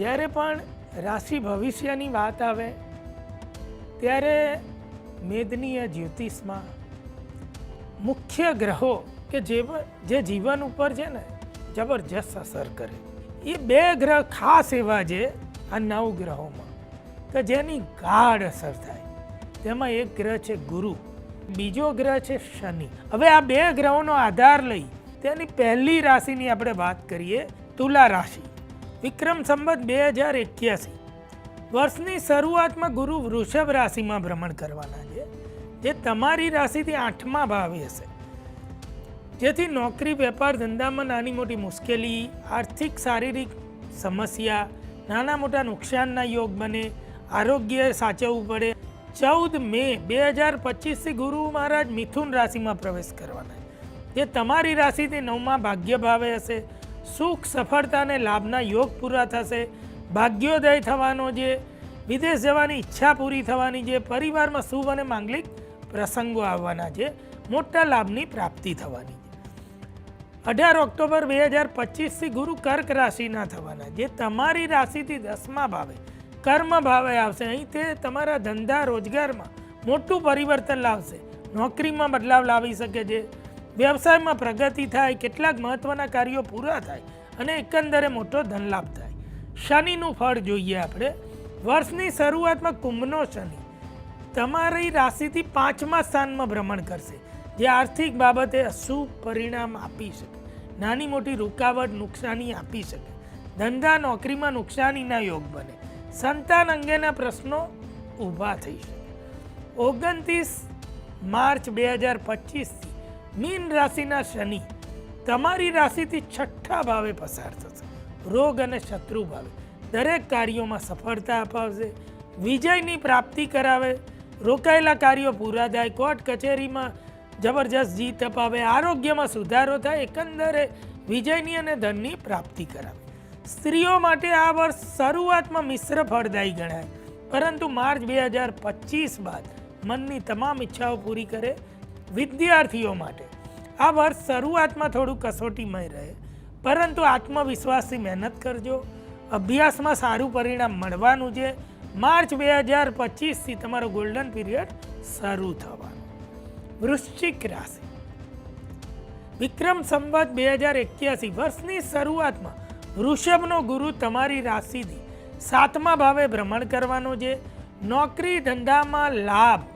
જ્યારે પણ રાશિ ભવિષ્યની વાત આવે, ત્યારે મેદનીય જ્યોતિષમાં મુખ્ય ગ્રહો કે જે જે જીવન ઉપર છે ને જબરજસ્ત અસર કરે. એ બે ગ્રહ ખાસ એવા છે આ નવ ગ્રહોમાં કે જેની ગાઢ અસર થાય. તેમાં એક ગ્રહ છે ગુરુ, બીજો ગ્રહ છે શનિ. હવે આ બે ગ્રહોનો આધાર લઈ તેની પહેલી રાશિની આપણે વાત કરીએ તુલા રાશિ. વિક્રમ સંવત બે હજાર એક્યાસી. વર્ષની શરૂઆતમાં ગુરુ વૃષભ રાશિમાં ભ્રમણ કરવાના છે, જે તમારી રાશિથી આઠમા ભાવે હશે. જેથી નોકરી, વેપાર, ધંધામાં નાની મોટી મુશ્કેલી, આર્થિક, શારીરિક સમસ્યા, નાના મોટા નુકસાનના યોગ બને, આરોગ્ય સાચવવું પડે. ચૌદ મે બે હજાર પચીસથી ગુરુ મહારાજ મિથુન રાશિમાં પ્રવેશ કરવાના જે તમારી રાશિથી નવમાં ભાગ્ય ભાવે હશે સુખ, સફળતા અને લાભના યોગ પૂરા થશે. ભાગ્યોદય થવાનો છે વિદેશ જવાની ઈચ્છા પૂરી થવાની છે પરિવારમાં શુભ અને માંગલિક પ્રસંગો આવવાના છે મોટા લાભની પ્રાપ્તિ થવાની છે. અઢાર ઓક્ટોબર બે હજાર પચીસથી ગુરુ કર્ક રાશિના થવાના જે, તમારી રાશિથી દસમા ભાવે, કર્મ ભાવે આવશે. અહીં તે તમારા ધંધા, રોજગારમાં મોટું પરિવર્તન લાવશે. નોકરીમાં બદલાવ લાવી શકે છે. વ્યવસાયમાં પ્રગતિ થાય, કેટલાક મહત્ત્વના કાર્યો પૂરા થાય અને એકંદરે મોટો ધનલાભ થાય. શનિનું ફળ જોઈએ આપણે. વર્ષની શરૂઆતમાં કુંભનો શનિ. તમારી રાશિથી પાંચમા સ્થાનમાં ભ્રમણ કરશે, જે આર્થિક બાબતે અશુભ પરિણામ આપી શકે. નાની મોટી રૂકાવટ નુકસાની આપી શકે. ધંધા, નોકરીમાં નુકસાનીના યોગ બને. સંતાન અંગેના પ્રશ્નો ઊભા થઈ શકે. ઓગણત્રીસ માર્ચ બે હજાર પચીસથી મીન રાશિના શનિ તમારી રાશિથી છઠ્ઠા ભાવે પસાર થશે. રોગ અને શત્રુ ભાવે. દરેક કાર્યોમાં સફળતા અપાવશે. વિજયની પ્રાપ્તિ કરાવે. રોકાયેલા કાર્યો પૂરા થાય. કોર્ટ કચેરીમાં જબરજસ્ત જીત અપાવે. આરોગ્યમાં સુધારો થાય. એકંદરે વિજયની અને ધનની પ્રાપ્તિ કરાવે. સ્ત્રીઓ માટે આ વર્ષ શરૂઆતમાં મિશ્ર ફળદાયી ગણાય. પરંતુ માર્ચ બે હજાર પચીસ બાદ મનની તમામ ઈચ્છાઓ પૂરી કરે. વિદ્યાર્થીઓ માટે. આ વર્ષ શરૂઆતમાં થોડું કસોટીમય રહે, પરંતુ આત્મવિશ્વાસથી મહેનત કરજો. અભ્યાસમાં સારું પરિણામ મળવાનું છે. માર્ચ બે હજાર પચીસથી તમારો ગોલ્ડન પીરિયડ શરૂ થવાનો. વૃશ્ચિક રાશિ. વિક્રમ સંવત બે હજાર એક્યાસી વર્ષની શરૂઆતમાં વૃષભનો ગુરુ તમારી રાશિથી સાતમા ભાવે ભ્રમણ કરવાનો છે. નોકરી ધંધામાં લાભ.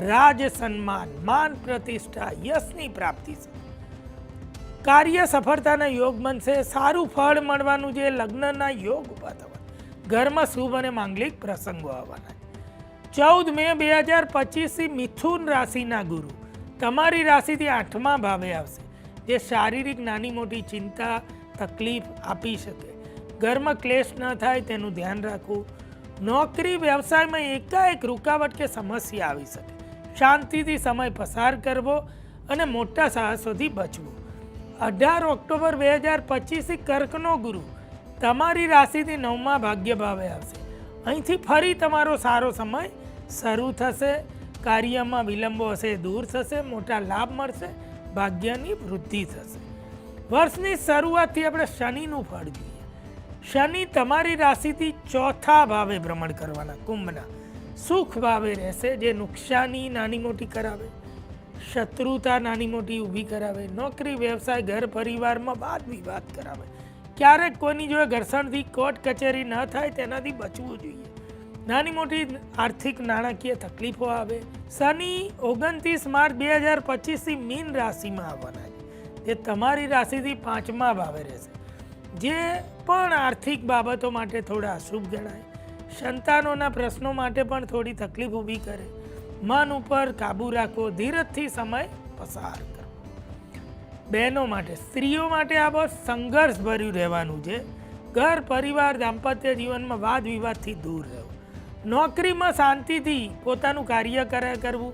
રાજ સન્માન, માન પ્રતિષ્ઠા, યશની પ્રાપ્તિ છે. કાર્ય સફળતાના યોગ બનશે, સારું ફળ મળવાનું જે લગ્નના યોગ ઊભા થવાના ઘરમાં શુભ અને માંગલિક પ્રસંગો આવવાના. ચૌદ મે બે હજાર પચીસથી મિથુન રાશિના ગુરુ. તમારી રાશિથી આઠમા ભાવે આવશે, જે શારીરિક નાની મોટી ચિંતા, તકલીફ આપી શકે. ઘરમાં ક્લેશ ન થાય તેનું ધ્યાન રાખવું. નોકરી વ્યવસાયમાં એકાએક રૂકાવટ કે સમસ્યા આવી શકે. શાંતિથી સમય પસાર કરવો અને મોટા સાહસોથી બચવું. અઢાર ઓક્ટોબર બે હજાર પચીસથી કર્કનો ગુરુ તમારી રાશિથી નવમા ભાગ્ય ભાવે આવશે. અહીંથી ફરી તમારો સારો સમય શરૂ થશે. કાર્યમાં વિલંબો હશે, દૂર થશે, મોટા લાભ મળશે, ભાગ્યની વૃદ્ધિ થશે. વર્ષની શરૂઆતથી આપણે શનિનું ફળ જોઈએ. શનિ તમારી રાશિથી ચોથા ભાવે ભ્રમણ કરવાના, કુંભના. સુખ ભાવે રહેશે, જે નુકસાની નાની મોટી કરાવે, શત્રુતા નાની મોટી ઊભી કરાવે, નોકરી, વ્યવસાય, ઘર, પરિવારમાં વાદ વિવાદ કરાવે. ક્યારેક કોઈની જોડે ઘર્ષણથી કોર્ટ કચેરી ન થાય તેનાથી બચવું જોઈએ. નાની મોટી આર્થિક નાણાકીય તકલીફો આવે. શનિ ઓગણત્રીસ માર્ચ બે હજાર પચીસથી મીન રાશિમાં આવવાના છે. જે તમારી રાશિથી પાંચમા ભાવે રહેશે. જે પણ આર્થિક બાબતો માટે થોડા અશુભ ગણાય. સંતાનોના પ્રશ્નો માટે પણ થોડી તકલીફ ઊભી કરે. મન ઉપર કાબુ રાખવો, ધીરજથી સમય પસાર કરો બહેનો માટે, સ્ત્રીઓ માટે આ બસ સંઘર્ષભર્યું રહેવાનું છે. ઘર, પરિવાર, દાંપત્ય જીવનમાં વાદ વિવાદથી દૂર રહેવું. નોકરીમાં શાંતિથી પોતાનું કાર્ય કરે કરવું.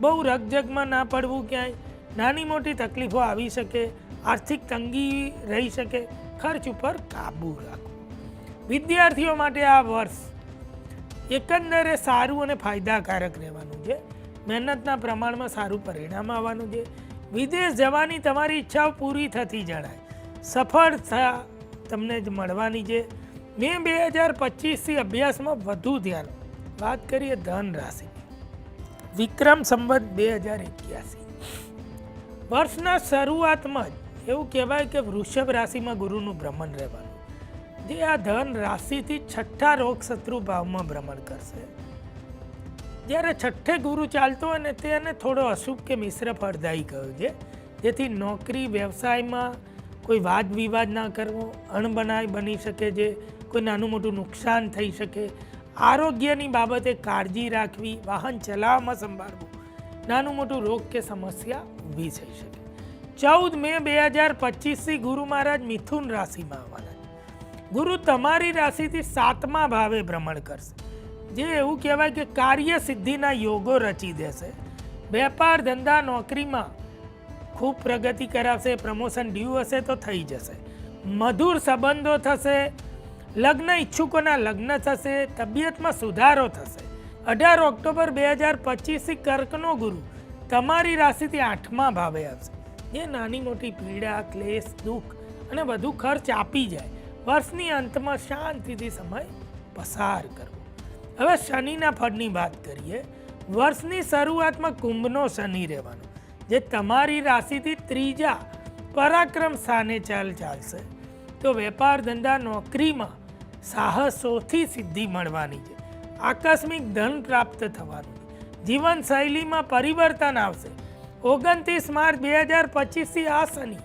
બહુ રગજગમાં ના પડવું ક્યાંય. નાની મોટી તકલીફો આવી શકે, આર્થિક તંગી રહી શકે. ખર્ચ ઉપર કાબુ રાખવું. વિદ્યાર્થીઓ માટે આ વર્ષ એકંદરે સારું અને ફાયદાકારક રહેવાનું છે. મહેનતના પ્રમાણમાં સારું પરિણામ આવવાનું છે. વિદેશ જવાની તમારી ઈચ્છાઓ પૂરી થતી જણાય. સફળતા તમને જ મળવાની છે. મે બે હજાર પચીસથી અભ્યાસમાં વધુ ધ્યાન. વાત કરીએ ધન રાશિ વિક્રમ સંવત બે હજાર એક્યાસી. વર્ષના શરૂઆતમાં જ એવું કહેવાય કે વૃષભ રાશિમાં ગુરુનું ભ્રમણ રહેવાનું. જે આ ધન રાશિથી છઠ્ઠા રોગ શત્રુ ભાવમાં ભ્રમણ કરશે. જ્યારે છઠ્ઠે ગુરુ ચાલતો હોય ને તેને થોડો અશુભ કે મિશ્ર ફળદાયી કહ્યું છે. જેથી નોકરી, વ્યવસાયમાં કોઈ વાદ વિવાદ ના કરવો અણબનાય બની શકે છે, કોઈ નાનું મોટું નુકસાન થઈ શકે. આરોગ્યની બાબતે કાળજી રાખવી, વાહન ચલાવવામાં સંભાળવું નાનું મોટું રોગ કે સમસ્યા ઊભી થઈ શકે. ચૌદ મે બે હજાર પચીસથી ગુરુ મહારાજ મિથુન રાશિમાં આવવાના. ગુરુ તમારી રાશિથી સાતમા ભાવે ભ્રમણ કરશે. જે એવું કહેવાય કે કાર્ય સિદ્ધિના યોગો રચી દેશે. વેપાર ધંધા નોકરીમાં ખૂબ પ્રગતિ કરાવશે પ્રમોશન ડ્યુ હશે તો થઈ જશે. મધુર સંબંધો થશે, લગ્ન ઈચ્છુકોના લગ્ન થશે, તબિયતમાં સુધારો થશે. અઢાર ઓક્ટોબર બે હજાર પચીસથી કર્કનો ગુરુ તમારી રાશિથી આઠમા ભાવે આવશે. જે નાની મોટી પીડા, ક્લેશ, દુઃખ અને વધુ ખર્ચ આપી જાય. વર્ષની અંતમાં શાંતિથી સમય પસાર કરવો. હવે શનિના ફળની વાત કરીએ, વર્ષની શરૂઆતમાં કુંભનો શનિ રહેવાનો, જે તમારી રાશિથી ત્રીજા પરાક્રમ સ્થાને ચાલ ચાલશે. તો વેપાર ધંધા નોકરીમાં સાહસોથી સિદ્ધિ મળવાની છે. આકસ્મિક ધન પ્રાપ્ત થવાનું જીવનશૈલીમાં પરિવર્તન આવશે. ઓગણત્રીસ માર્ચ બે હજાર પચીસથી આ શનિ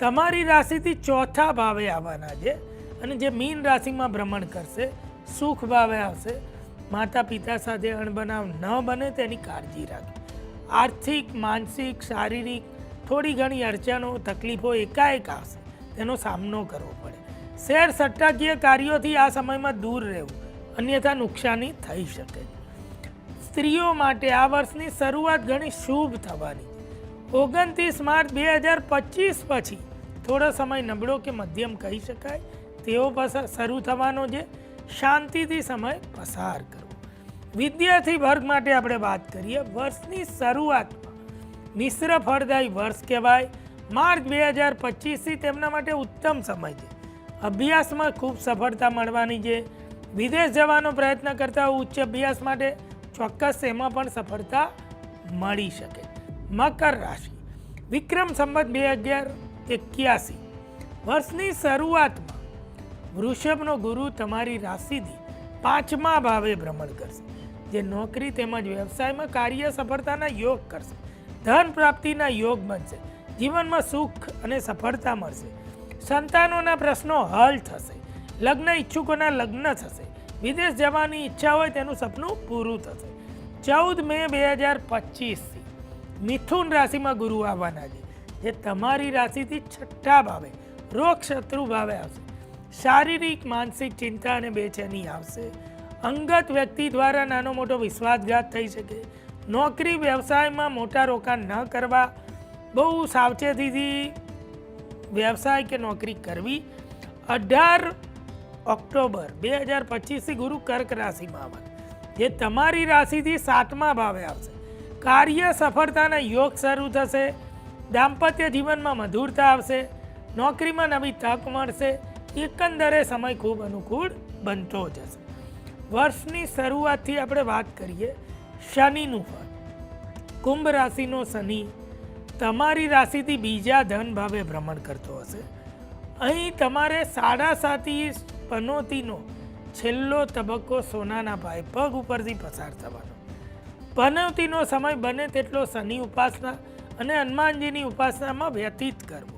તમારી રાશિથી ચોથા ભાવે આવવાના છે. અને જે મીન રાશિમાં ભ્રમણ કરશે, સુખ ભાવે આવશે, માતા પિતા સાથે અણબનાવ ન બને તેની કાળજી રાખવી આર્થિક, માનસિક, શારીરિક થોડી ઘણી અડચણો, તકલીફો એકાએક આવશે, તેનો સામનો કરવો પડે. શેર સટ્ટાકીય કાર્યોથી આ સમયમાં દૂર રહેવું અન્યથા નુકસાની થઈ શકે. સ્ત્રીઓ માટે આ વર્ષની શરૂઆત ઘણી શુભ થવાની. ઓગણત્રીસ માર્ચ બે હજાર પચીસ પછી થોડો સમય નબળો કે મધ્યમ કહી શકાય? પસાર શરૂ થવાનો છે. શાંતિથી સમય પસાર કરવો. વિદ્યાર્થી વર્ગ માટે આપણે વાત કરીએ વર્ષની શરૂઆતમાં. મિશ્ર ફળદાયી વર્ષ કહેવાય. માર્ચ બે હજાર પચીસથી તેમના માટે ઉત્તમ સમય છે. અભ્યાસમાં ખૂબ સફળતા મળવાની છે. વિદેશ જવાનો પ્રયત્ન કરતા ઉચ્ચ અભ્યાસ માટે ચોક્કસ એમાં પણ સફળતા મળી શકે. મકર રાશિ. વિક્રમ સંબંધ બે અગિયાર એક્યાસી. વર્ષની શરૂઆતમાં વૃષભનો ગુરુ તમારી રાશિથી પાંચમા ભાવે ભ્રમણ કરશે, જે નોકરી તેમજ વ્યવસાયમાં કાર્ય સફળતાના યોગ કરશે, ધન પ્રાપ્તિના યોગ બનશે, જીવનમાં સુખ અને સફળતા મળશે. સંતાનોના પ્રશ્નો હલ થશે, લગ્ન ઈચ્છુકોના લગ્ન થશે, વિદેશ જવાની ઈચ્છા હોય તેનું સપનું પૂરું થશે. ચૌદ મે બે હજાર પચીસથી મિથુન રાશિમાં ગુરુ આવવાના છે, જે તમારી રાશિથી છઠ્ઠા ભાવે રોગ શત્રુ ભાવે આવશે. શારીરિક, માનસિક ચિંતા અને બેચેની આવશે. અંગત વ્યક્તિ દ્વારા નાનો મોટો વિશ્વાસઘાત થઈ શકે. નોકરી, વ્યવસાયમાં મોટા રોકાણ ન કરવા. બહુ સાવચેતીથી વ્યવસાય કે નોકરી કરવી. અઢાર ઓક્ટોબર બે હજાર પચીસથી ગુરુ કર્ક રાશિમાં આવે જે તમારી રાશિથી સાતમા ભાવે આવશે. કાર્ય સફળતાના યોગ શરૂ થશે. દાંપત્ય જીવનમાં મધુરતા આવશે. નોકરીમાં નવી તક મળશે. એકંદરે સમય ખૂબ અનુકૂળ બનતો જશે વર્ષની શરૂઆતથી આપણે વાત કરીએ શનિનું ફળ. કુંભ રાશિનો શનિ તમારી રાશિથી બીજા ધન ભાવે ભ્રમણ કરતો હશે. અહીં તમારે સાડા સાતી પનોતીનો છેલ્લો તબક્કો સોનાના ભાઈ પગ ઉપરથી પસાર થવાનો. પનોતીનો સમય બને તેટલો શનિ ઉપાસના અને હનુમાનજીની ઉપાસનામાં વ્યતીત કરવો.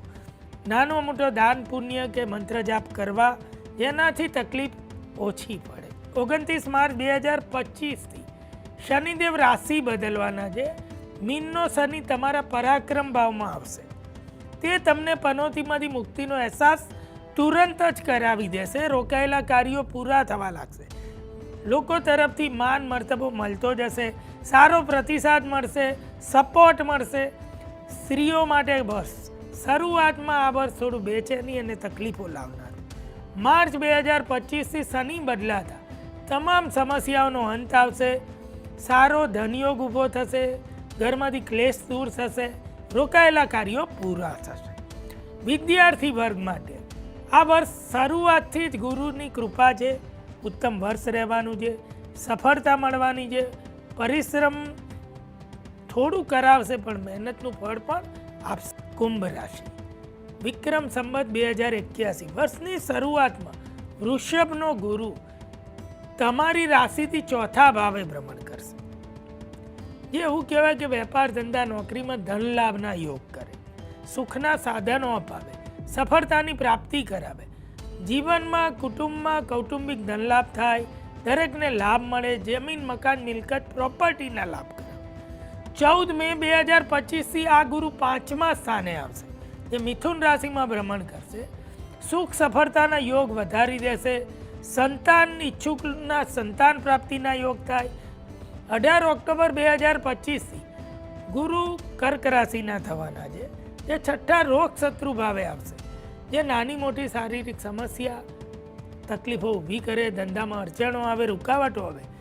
નાનો મોટો દાન, પુણ્ય કે મંત્ર જાપ કરવા જેનાથી તકલીફ ઓછી પડે. ઓગણત્રીસ માર્ચ બે હજાર પચીસથી શનિદેવ રાશિ બદલવાના છે. મીનનો શનિ તમારા પરાક્રમ ભાવમાં આવશે. તે તમને પનોતીમાંથી મુક્તિનો અહેસાસ તુરંત જ કરાવી દેશે. રોકાયેલા કાર્યો પૂરા થવા લાગશે. લોકો તરફથી માન, મર્તબો મળતો જશે. સારો પ્રતિસાદ મળશે. સપોર્ટ મળશે. સ્ત્રીઓ માટે વર્ષ શરૂઆતમાં આ વર્ષ થોડું બેચેની અને તકલીફો લાવનાર. માર્ચ બે હજાર પચીસથી શનિ બદલાતા. તમામ સમસ્યાઓનો અંત આવશે. સારો ધનયોગ ઊભો થશે. ઘરમાંથી ક્લેશ દૂર થશે. રોકાયેલા કાર્યો પૂરા થશે. વિદ્યાર્થી વર્ગ માટે આ વર્ષ શરૂઆતથી જ ગુરુની કૃપા છે. ઉત્તમ વર્ષ રહેવાનું છે. સફળતા મળવાની છે. પરિશ્રમ થોડું કરાવશે, પણ મહેનતનું ફળ પણ આપશે કુંભ રાશિ. વિક્રમ સંબત બે હજાર એક્યાસી વર્ષની શરૂઆતમાં વૃષભનો ગુરુ તમારી રાશિથી ચોથા ભાવે ભ્રમણ કરશે. જે એવું કહેવાય કે વેપાર ધંધા નોકરીમાં ધન લાભના યોગ કરે. સુખના સાધનો અપાવે, સફળતાની પ્રાપ્તિ કરાવે. જીવનમાં, કુટુંબમાં કૌટુંબિક ધનલાભ થાય, દરેકને લાભ મળે, જમીન, મકાન, મિલકત પ્રોપર્ટીના લાભ ચૌદ મે બે હજાર પચીસથી આ ગુરુ પાંચમા સ્થાને આવશે. જે મિથુન રાશિમાં ભ્રમણ કરશે. સુખ સફળતાના યોગ વધારી દેશે. સંતાન ઈચ્છુકના સંતાન પ્રાપ્તિના યોગ થાય. અઢાર ઓક્ટોબર બે હજાર પચીસથી ગુરુ કર્ક રાશિના થવાના છે. જે છઠ્ઠા રોગ શત્રુ ભાવે આવશે. જે નાની મોટી શારીરિક સમસ્યા, તકલીફો ઊભી કરે, ધંધામાં અડચણો આવે, રૂકાવટો આવે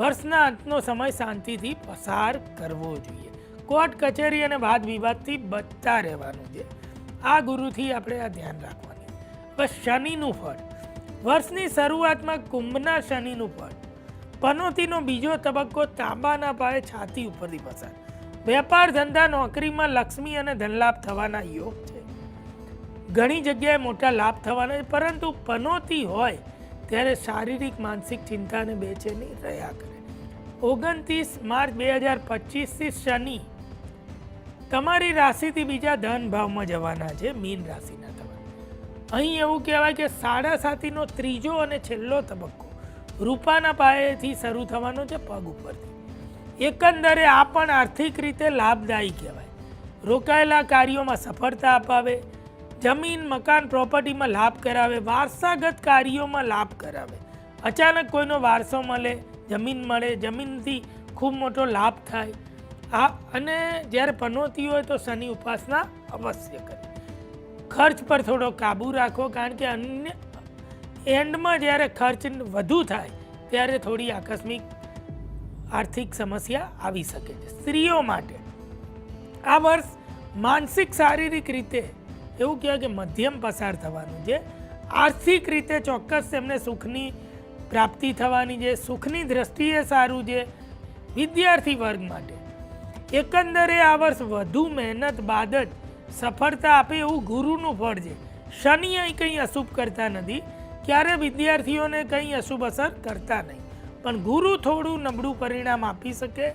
વર્ષના અંતનો સમય શાંતિથી પસાર કરવો જોઈએ. કોર્ટ, કચેરી અને વાદ વિવાદથી બચતા રહેવાનું છે. આ ગુરુથી આપણે આ ધ્યાન રાખવાનું. હવે શનિનું ફળ. વર્ષની શરૂઆતમાં કુંભના શનિનું ફળ. પનોતીનો બીજો તબક્કો તાંબાના પાયે છાતી ઉપરથી પસાર. વેપાર ધંધા, નોકરીમાં લક્ષ્મી અને ધનલાભ થવાના યોગ છે. ઘણી જગ્યાએ મોટા લાભ થવાના પરંતુ પનોતી હોય ત્યારે શારીરિક, માનસિક ચિંતા અને બેચેની રહ્યા કરે. ઓગણત્રીસ માર્ચ બે હજાર પચીસથી શનિ. તમારી રાશિથી બીજા ધન ભાવમાં જવાના છે, મીન રાશિના થવાના અહીં એવું કહેવાય કે સાડા સાતીનો ત્રીજો અને છેલ્લો તબક્કો રૂપાના પાયેથી શરૂ થવાનો છે પગ ઉપરથી. એકંદરે આ પણ આર્થિક રીતે લાભદાયી કહેવાય. રોકાયેલા કાર્યોમાં સફળતા અપાવે જમીન, મકાન પ્રોપર્ટીમાં લાભ કરાવે, વારસાગત કાર્યોમાં લાભ કરાવે. અચાનક કોઈનો વારસો મળે, જમીન મળે, જમીનથી ખૂબ મોટો લાભ થાય. આ અને જ્યારે પનોતી હોય તો શનિ ઉપાસના અવશ્ય કરે. ખર્ચ પર થોડો કાબુ રાખો, કારણ કે અન્ય એન્ડમાં જ્યારે ખર્ચ વધુ થાય, ત્યારે થોડી આકસ્મિક આર્થિક સમસ્યા આવી શકે છે. સ્ત્રીઓ માટે આ વર્ષ માનસિક શારીરિક રીતે એવું કહેવાય કે મધ્યમ પસાર થવાનું છે. આર્થિક રીતે ચોક્કસ તેમને સુખની પ્રાપ્તિ થવાની છે. સુખની દ્રષ્ટિએ સારું છે વિદ્યાર્થી વર્ગ માટે. એકંદરે આ વર્ષ વધુ મહેનત બાદ જ સફળતા આપે એવું ગુરુનું ફળ છે. શનિ અહીં કંઈ અશુભ કરતા નથી. ક્યારે વિદ્યાર્થીઓને કંઈ અશુભ અસર કરતા નહીં. પણ ગુરુ થોડું નબળું પરિણામ આપી શકે.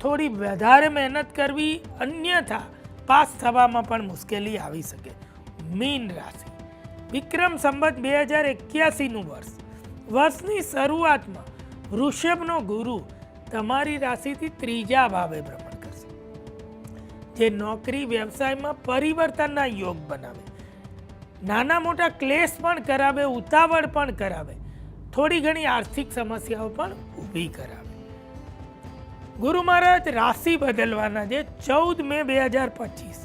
થોડી વધારે મહેનત કરવી અન્યથા પાસ થવામાં પણ મુશ્કેલી આવી શકે. મીન રાશિ. વિક્રમ સંવત બે હજાર એક્યાસીનું વર્ષ. વર્ષની શરૂઆતમાં વૃષભનો ગુરુ તમારી રાશિથી ત્રીજા ભાવે ભ્રમણ કરશે. જે નોકરી, વ્યવસાયમાં પરિવર્તનના યોગ બનાવે. નાના મોટા ક્લેશ પણ કરાવે, ઉતાવળ પણ કરાવે. થોડી ઘણી આર્થિક સમસ્યાઓ પણ ઊભી કરાવે. ગુરુ મહારાજ રાશિ બદલવાના છે. ચૌદ મે બે હજાર પચીસ.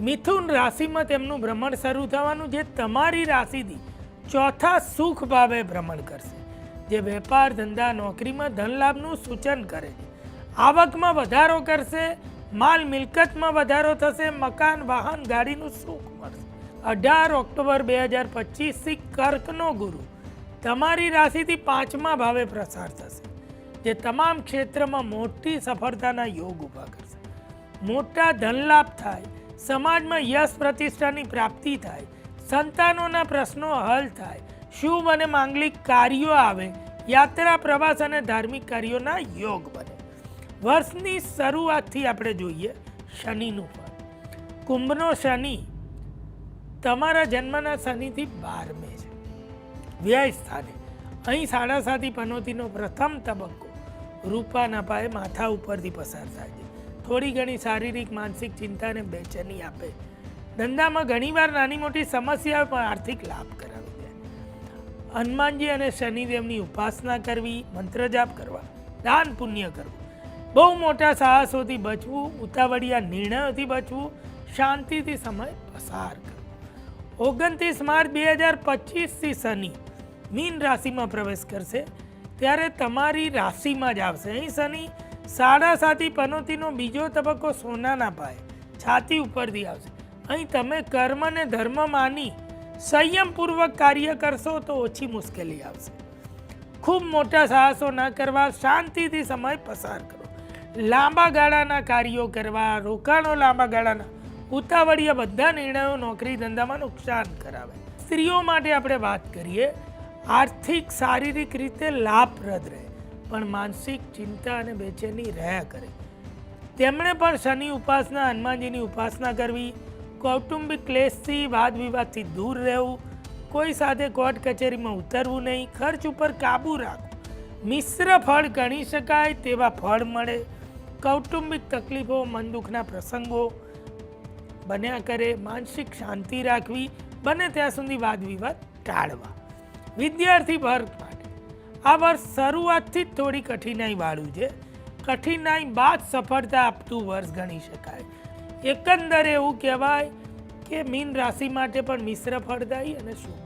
મિથુન રાશિમાં તેમનું ભ્રમણ શરૂ થવાનું જે તમારી રાશિથી ચોથા સુખ ભાવે ભ્રમણ કરશે. જે વેપાર, ધંધા, નોકરીમાં ધનલાભનું સૂચન કરે છે. આવકમાં વધારો કરશે, માલ મિલકતમાં વધારો થશે, મકાન, વાહન, ગાડીનું સુખ મળશે. અઢાર ઓક્ટોબર બે હજાર પચીસથી કર્કનો ગુરુ તમારી રાશિથી પાંચમા ભાવે પ્રસાર થશે. જે તમામ ક્ષેત્રમાં મોટી સફળતાના યોગ ઊભા કરશે. મોટા ધનલાભ થાય, સમાજમાં યશ પ્રતિષ્ઠાની પ્રાપ્તિ થાય, સંતાનોના પ્રશ્નો હલ થાય, શુભ અને માંગલિક કાર્યો આવે, યાત્રા, પ્રવાસ અને ધાર્મિક કાર્યોના યોગ બને. વર્ષની શરૂઆતથી આપણે જોઈએ શનિનું ફળ. કુંભનો શનિ તમારા જન્મના શનિથી બારમે છે. વ્યય સ્થાને. અહીં સાડા સાતી પનોતીનો પ્રથમ તબક્કો. રૂપાના પાયે માથા ઉપરથી પસાર થાય છે. થોડી ઘણી શારીરિક, માનસિક ચિંતાને બેચેની આપે. ધંધામાં ઘણીવાર નાની મોટી સમસ્યાઓ પણ આર્થિક લાભ કરાવે છે. હનુમાનજી અને શનિદેવની ઉપાસના કરવી, મંત્રજાપ કરવા, દાન પુણ્ય કરવું. બહુ મોટા સાહસોથી બચવું, ઉતાવળિયા નિર્ણયોથી બચવું, શાંતિથી સમય પસાર કરવો. ઓગણત્રીસ માર્ચ બે હજાર પચીસથી શનિ મીન રાશિમાં પ્રવેશ કરશે. ત્યારે તમારી રાશિમાં જ આવશે. અહીં શનિ સાડા સાતી પનોતીનો બીજો તબક્કો સોનાના ભાઈ છાતી ઉપરથી આવશે. અહીં તમે કર્મ અને ધર્મ માની સંયમપૂર્વક કાર્ય કરશો તો ઓછી મુશ્કેલી આવશે. ખૂબ મોટા સાહસો ન કરવા, શાંતિથી સમય પસાર કરો. લાંબા ગાળાના કાર્યો કરવા, રોકાણો લાંબા ગાળાના, ઉતાવળિયા બધા નિર્ણયો નોકરી ધંધામાં નુકસાન કરાવે. સ્ત્રીઓ માટે આપણે વાત કરીએ આર્થિક, શારીરિક રીતે લાભપ્રદ રહે, પણ માનસિક ચિંતા અને બેચેની રહ્યા કરે. તેમણે પણ શનિ ઉપાસના, હનુમાનજીની ઉપાસના કરવી, કૌટુંબિક ક્લેશથી વાદ વિવાદથી દૂર રહેવું, કોઈ સાથે કોર્ટ કચેરીમાં ઉતરવું નહીં, ખર્ચ ઉપર કાબૂ રાખવું. મિશ્ર ફળ ગણી શકાય તેવા ફળ મળે. કૌટુંબિક તકલીફો, મન દુઃખના પ્રસંગો બન્યા કરે. માનસિક શાંતિ રાખવી. બને ત્યાં સુધી વાદ વિવાદ ટાળવા. વિદ્યાર્થી વર્ગ માટે આ વર્ષ શરૂઆતથી જ થોડી કઠિનાઈ વાળું છે. કઠિનાઈ બાદ સફળતા આપતું વર્ષ ગણી શકાય. એકંદરે એવું કહેવાય કે મીન રાશિ માટે પણ મિશ્ર ફળદાયી અને શુભ.